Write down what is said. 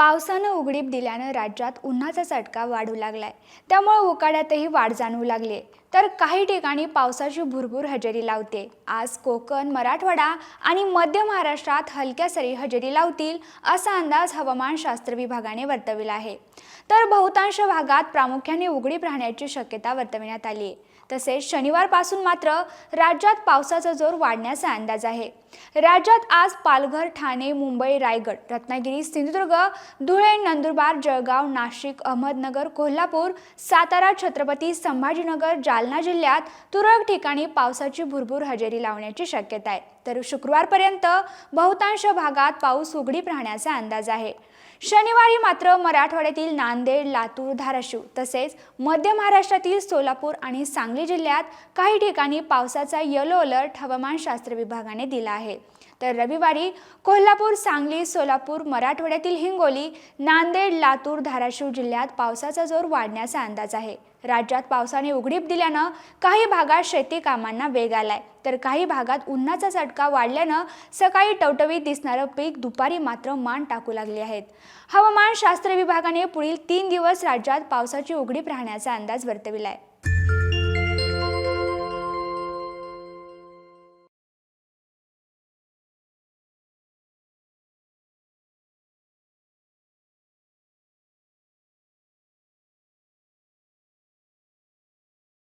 पावसानं उघडीप दिल्यानं राज्यात उन्हाचा चटका वाढू लागलाय. त्यामुळे उकाड्यातही वाढ जाणवू लागली तर काही ठिकाणी पावसाची भुरभूर हजेरी लावते. आज कोकण मराठवाडा आणि मध्य महाराष्ट्रात हलक्या सरी हजेरी लावतील असा अंदाज हवामानशास्त्र विभागाने वर्तविला आहे. तर बहुतांश भागात प्रामुख्याने उघडीप राहण्याची शक्यता वर्तविण्यात आली. आहे तसेच शनिवारपासून मात्र राज्यात पावसाचा जोर वाढण्याचा अंदाज आहे. राज्यात आज पालघर ठाणे मुंबई रायगड रत्नागिरी सिंधुदुर्ग धुळे नंदुरबार जळगाव नाशिक अहमदनगर कोल्हापूर सातारा छत्रपती संभाजीनगर जालना जिल्ह्यात तुरळक ठिकाणी पावसाची भुरभूर हजेरी लावण्याची शक्यता आहे. तर शुक्रवारपर्यंत बहुतांश भागात पाऊस उघडीप राहण्याचा अंदाज आहे. शनिवारी मात्र मराठवाड्यातील नांदेड लातूर धाराशिव तसेच मध्य महाराष्ट्रातील सोलापूर आणि सांगली जिल्ह्यात काही ठिकाणी पावसाचा येलो अलर्ट हवामानशास्त्र विभागाने दिला आहे. तर रविवारी कोल्हापूर सांगली सोलापूर मराठवाड्यातील हिंगोली नांदेड लातूर धाराशिव जिल्ह्यात पावसाचा जोर वाढण्याचा अंदाज आहे. राज्यात पावसाने उघडीप दिल्यानं काही भागात शेती कामांना वेग आलाय. तर काही भागात उन्हाचा चटका वाढल्यानं सकाळी टवटवीत दिसणारं पीक दुपारी मात्र मान टाकू लागले आहेत. हवामानशास्त्र विभागाने पुढील तीन दिवस राज्यात पावसाची उघडीप राहण्याचा अंदाज वर्तविला आहे